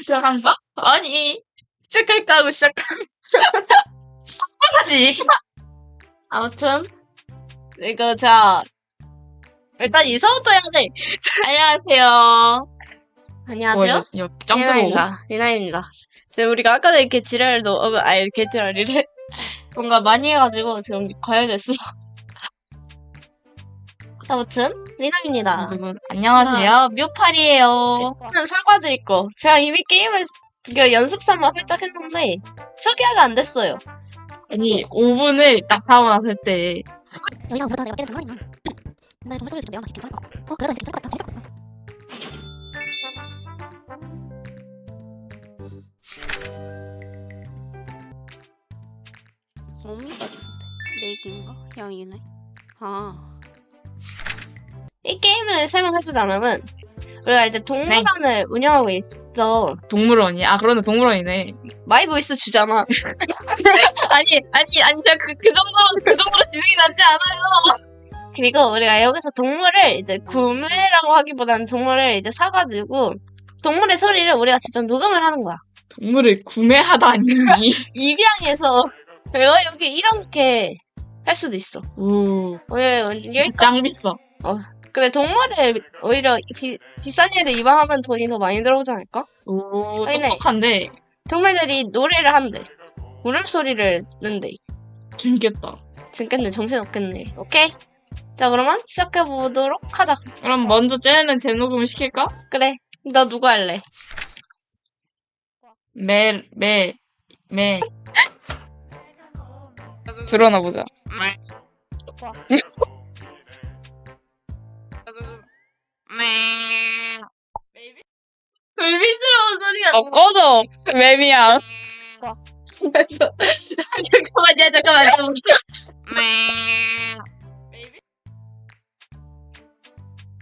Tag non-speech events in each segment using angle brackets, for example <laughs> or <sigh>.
시작한가? 아니 시작할까 하고 시작한 <laughs> 다시 아무튼 이거 자 일단 인사부터 해야 돼. 안녕하세요. 안녕하세요. 짱 뜨거워. 니나입니다. 니나입니다. 지금 우리가 아까도 이렇게 지랄을 넣 어, 아니 이렇게 지랄이를 <laughs> 뭔가 많이 해가지고 지금 과열됐어 아무튼 니나입니다 여러분, 안녕하세요. 묘팔이에요. 저는 사과드릴 거. 제가 이미 게임을 이거 연습 삼아 살짝 했는데 초기화가 안 됐어요. 아니, 5분을 딱 사고 났을 때, 여기가 그러다 내가 깨는 장난이야. 나 정말 소리 좀 내가 막 괜찮을 것 같고. 어, 그래도 괜찮을 것 같다. 재밌을 것 같다. 어미 같은데 맥인가? 양이네 아 이 게임을 설명해주자면은 우리가 이제 동물원을 운영하고 있어. 동물원이, 아, 그러네, 동물원이네. 마이보이스 주잖아. <laughs> 아니 아니 아니 제가 그, 그 정도로 그 정도로 진행이 나지 않아요. 그리고 우리가 여기서 동물을 이제 구매라고 하기보다는 동물을 이제 사가지고 동물의 소리를 우리가 직접 녹음을 하는 거야. 동물을 구매하다니. <laughs> 입양해서 그리고 여기 이렇게 할 수도 있어. 오, 왜 여기 짱 비싸. 근데 동물을 오히려 비, 비싼 애들 입양하면 돈이 더 많이 들어오지 않을까? 오, 아니네. 똑똑한데, 동물들이 노래를 한대. 울음소리를 낸대. 재밌겠다. 재밌겠네. 정신없겠네. 오케이? 자, 그러면 시작해보도록 하자. 그럼 먼저 쟤는 재녹음을 시킬까? 그래. 너 누구 할래? 매, 매, 매. <laughs> 드러나 보자. <laughs> 불미스러운 소리가 어, 꺼져! 맵이야. 잠깐만요, 잠깐만요. 멈춰.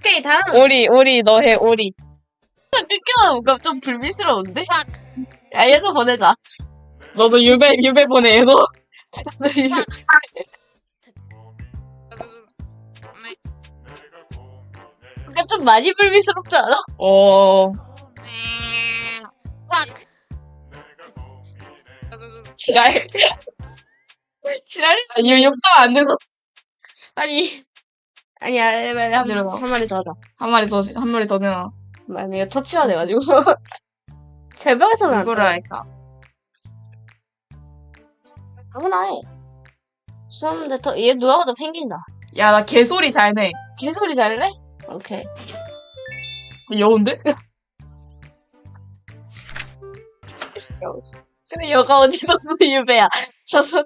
오케이, 다음. 오리, 오리, 너 해, 오리. 끊겨. 뭔가 좀 불미스러운데? 야, 얘도 보내자. 너도 유배, 유배 보내, 얘도. 뭔가 <laughs> 좀 많이 불미스럽지 않아? 어, 지랄. <laughs> 지랄? 아니, 욕가 안 되고. 아니. 아니야, 한, 내려놔. 한 마리 더 하자. 한 마리 더, 한 마리 더 내놔. 아니, 이거 터치가 돼가지고. <laughs> 제벽에서는 안 돼. 할까? 아무나 해. 더, 얘 누가 봐도 펭귄이다. 야, 나 개소리 잘 내. 개소리 잘래? 오케이. 여운데? 근데 여가 어디서 수 유배야. 저서.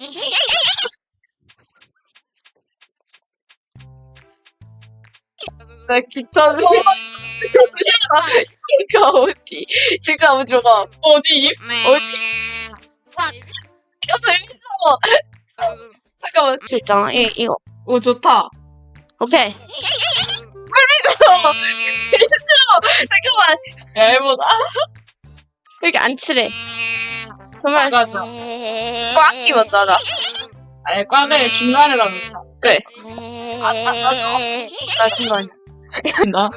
나 귀찮아. 가 어디? 진짜 어디로 가? 어디? 켜서 힘들어. 잠깐만. 있잖아. 이, 이거. 오, 좋다. 오케이. 꿀미스러워. 꿀미스러워. <laughs> 잠깐만. 야, 해보자. 왜 이렇게 안 칠해? 정말 맞아. 먼저 하자. 아니, 꽝을 중간에다 놓자. 그래. 아, 나 중간이야. 나?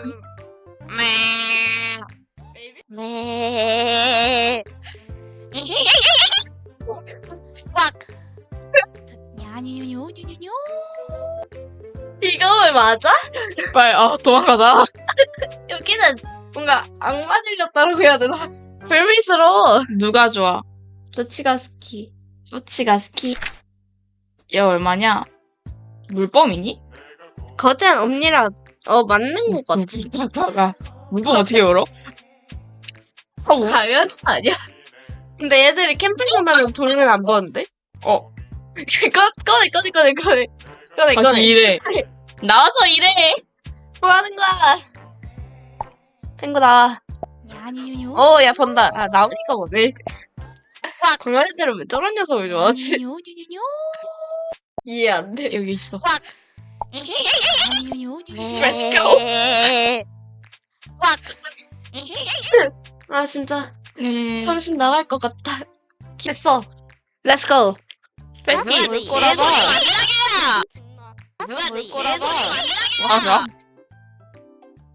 야뉴뉴뉴뉴뉴. 이거 맞아? 빨리, 아, 도망가자. <laughs> 여기는 뭔가 악마 들렸다고 해야 되나? 불미스러워. 누가 좋아? 루치가스키. 루치가스키. 얘 얼마냐? 물범이니? 거대한 엄니라 어 맞는 것 같아. 잠깐만. 물범 어떻게 열어? 어, 당연히 아니야. 근데 얘들이 캠핑 가면 돈을 안 버는데? 어, <laughs> 꺼, 꺼내, 꺼내, 꺼내, 꺼내. 꺼내, 다시 꺼내. 일해. 나와서 일해! 뭐 하는 거야? 펭구 나와. 야뉴뉴뉴. 어, 야, 본다. 아, 나오니까 뭐네. 광아리들은 왜 저런 녀석을 좋아하지? 이해 안 돼. 여기 있어. 야뉴뉴뉴뉴. 씨발, 시끄러워. 아, 진짜. 네. 정신 나갈 것 같다. 됐어. 렛츠 고. 펜키 물 거라 서. 물 거라서. 맞아.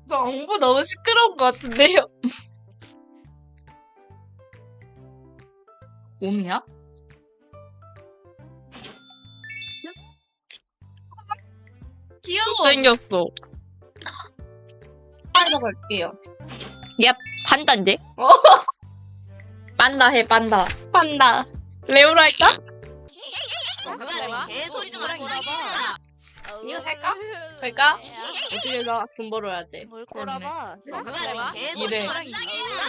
너 엉부 너무 시끄러운 것 같은데요? <laughs> 곰이야? 귀여워. 생겼어. 빨리 볼게요. 판다인데? 빤다 해 빤다. 판다. 레오로 할까? 개소리 좀 하고 이거 살까? 갈까? 어떻게 해서 돈 벌어야 돼. 뭘 꼬라봐 이래.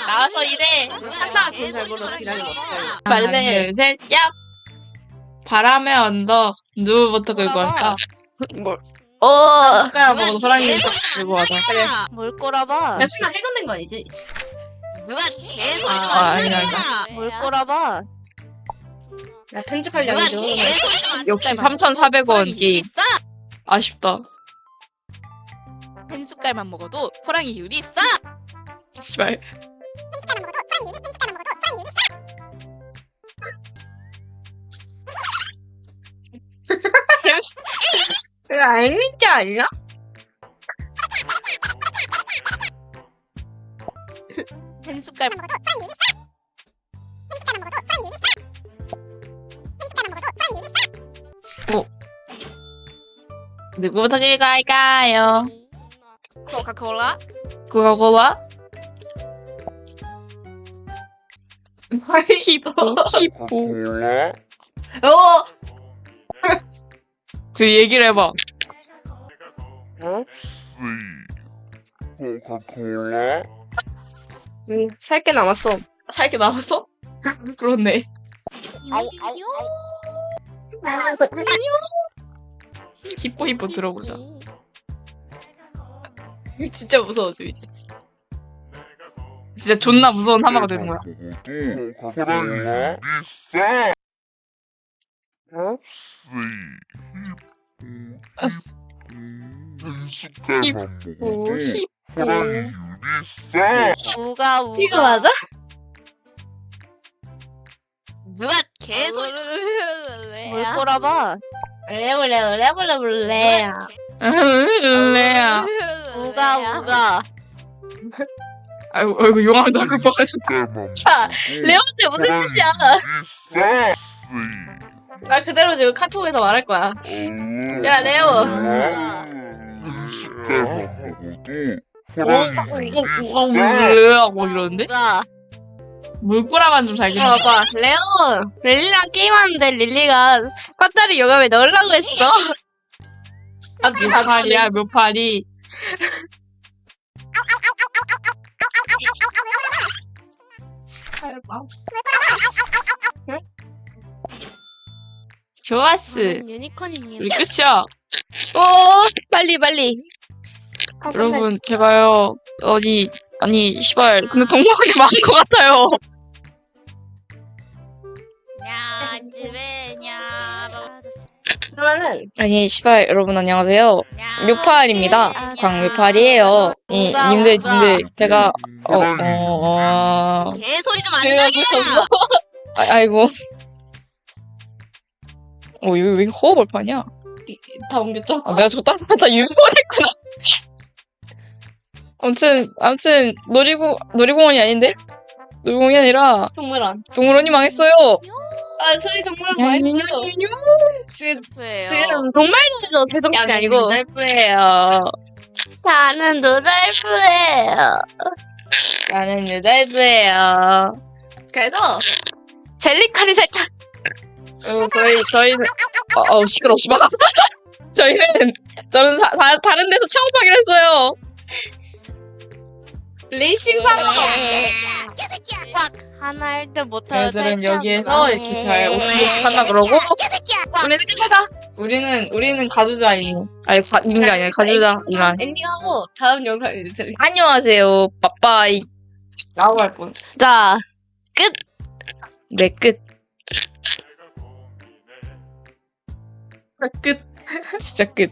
나와서 일해. 한나 돈잘 벌어 기다려 먹어요. 하나, 둘, 셋, 얍! 바람의 언덕 누구부터 긁고 할까? 뭘? 어. 숟가락 먹어도 호랑이 들고. 그래. 뭘 꼬라봐 야, 수나 해건된 거 아니지? 누가 개소리 좀 아, 하는 아니다, 아니다. 뭘 꼬라봐 야, 편집할 양이 좀. 역시 3,400원 게임. 아쉽다. 한 숟갈만 먹어도 호랑이 유리 싸! 씨발. 이거 알겠지 아니야? 한 숟갈 누구부터 긁고 할까요? 코카콜라 코카콜라? 히포, 히포. 어. 저 얘기를 해봐. 응, 살게 남았어. 살게 남았어? 그렇네. 히포 히포 들어보자. <laughs> 진짜 무서워져 이제. 진짜 존나 무서운 하마가 되는 거야. 히포. 우가 우가 이거 맞아? 누가 개소리 뭘 꼬라봐 레오 레오 레오 레오 레오. 레야. 우가 우가 아이고 아이고 용암 나고 봐가지고. 야, 레오한테 무슨 뜻이야? 나 그대로 지금 카톡에서 말할 거야. 야, 레오. 으악 뭐 이러는데? 우가 물꼬라만 좀 살게. 어, 봐봐. 레오, 릴리랑 게임하는데 릴리가 파다리 요감에 넣으려고 했어. 몇 팔이야 몇 팔이? 좋았어. 유니콘입니다. 우리 끝이야. 오, 빨리, 빨리. 아, 여러분 제발요. 어디 아니 시발 근데 동물원이 많은 것 같아요. 야 그러면은, 아니 시발 여러분 안녕하세요. 묘팔입니다. 광묘팔이에요. 이 우가, 님들 우가. 님들 제가 어어 어, 어, 개소리 좀 안 나게. 아, 아이고. 어, 이거 왜 허벌판이야? 다 옮겼죠? 아, 내가 저거 다른 다 유명했구나. 아무튼, 아무튼, 놀이공, 놀이공원이 아닌데? 놀이공원이 아니라, 동물원. 동물원이 망했어요. 아, 저희 동물원. 유유, 지금, 예요 지금 정말로 제정신이 아니고. 루달프예요. 나는 루달프예요. 나는 루달프예요. 그래서, 젤리칼이 살짝, 어, 저희, 저희는, 어, 어 시끄러 워, 씨발. <laughs> 저희는, 저는 사, 다, 다른 데서 창업하기로 했어요. 레이싱 사러 하나 할 때 못하는 저희들은 여기에서 이렇게 잘 오픈해서 산다 그러고, 우리는 끝하자. 우리는, 우리는 가주자임. 아니, 가, 있는 게 아니라 가주자, 이만. 엔딩하고, 다음 영상에 이제. 안녕하세요. 빠빠이. 라고 할 뻔. 자, 네, 끝. 끝. 진짜 끝.